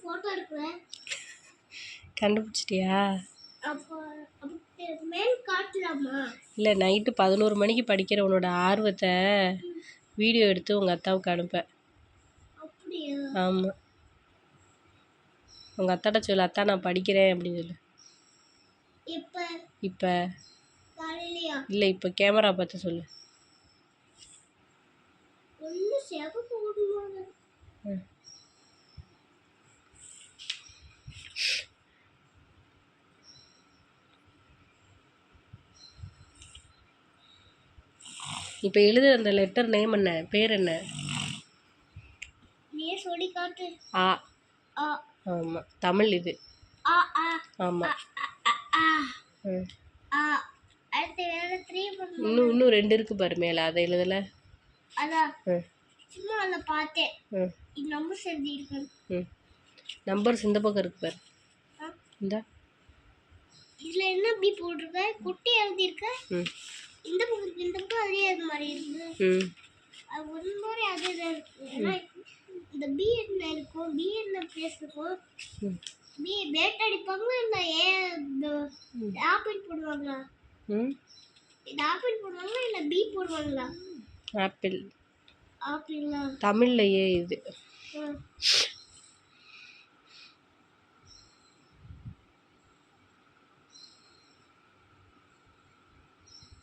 Photo எடுக்கிறேன். கண்டுபிடிச்சிட்டியா? இல்லை night பதினோரு மணிக்கு படிக்கிற உன்னோட ஆர்வத்தை வீடியோ எடுத்து உங்கள் அத்தாவுக்கு அனுப்ப அப்படியா? ஆமாம் உங்கள் அத்தாட்ட சொல்லு அத்தா நான் படிக்கிறேன் அப்படின்னு சொல்லு. இப்போ? இல்லை இப்போ கேமரா பார்த்து சொல்லு. ம். இப்போ எழுதுற அந்த லெட்டர் நேம் என்ன? பேர் என்ன? நீ சொல்லி காட்டு. ஆ. ஆமாம் தமிழ் இது. ஆ ஆ. ஆமாம் இன்னும் இன்னும் ரெண்டு இருக்கு பாரு மேலே அதை எழுதலை? சும்மா அதில் பார்த்தேன். நம்பர் எழுதி இருக்கு ம் நம்பர்ஸ் இந்த பக்கம் இருக்கு பாரு. இந்த. இதில் என்ன இப்படி போட்டிருக்க? குட்டி எழுதியிருக்க? ம். இந்த இருக்கு இந்த பக்கம் அதே மாதிரி இருக்கு ம். அது ஒரு மாதிரி அதே தான் இருக்கு. இந்த பி என்ன இருக்கும் பி என்ன பிளேஸ் இருக்கும் ம். பி பேட் அடிப்பாங்க இல்லை ஏ இந்த ஆப்பிள் போடுவாங்களா? ம். இது ஆப்பிள் போடுவாங்களா இல்லை பி போடுவாங்களா? ஆப்பிள். ஆப்பிளா? தமிழ்லையே இது.